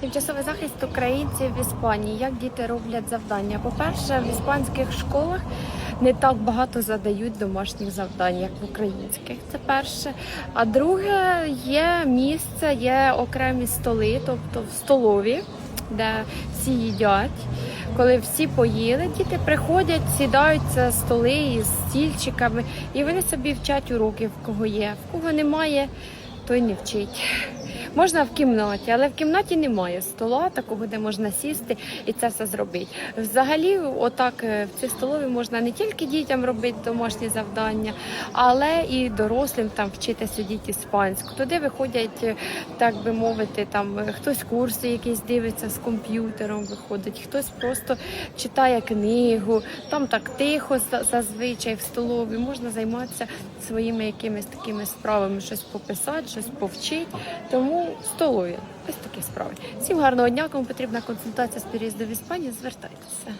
Тимчасовий захист українців в Іспанії. Як діти роблять завдання? По-перше, в іспанських школах не так багато задають домашніх завдань, як в українських. Це перше. А друге, є місце, є окремі столи, тобто в столові, де всі їдять. Коли всі поїли, діти приходять, сідають за столи із стільчиками, і вони собі вчать уроки, в кого є, в кого немає, той не вчить. Можна в кімнаті, але в кімнаті немає стола, такого, де можна сісти і це все зробити. Взагалі, отак е, в цій столові можна не тільки дітям робити домашні завдання, але і дорослим там вчити сидіти іспанську. Туди виходять, е, так би мовити, там е, хтось курси якісь дивиться з комп'ютером, виходить, хтось просто читає книгу. Там так тихо зазвичай в столові можна займатися своїми якимись такими справами, щось пописати, щось повчити. Тому столові ось такі справи. Всім гарного дня. Кому потрібна консультація з переїзду в Іспанію, звертайтеся.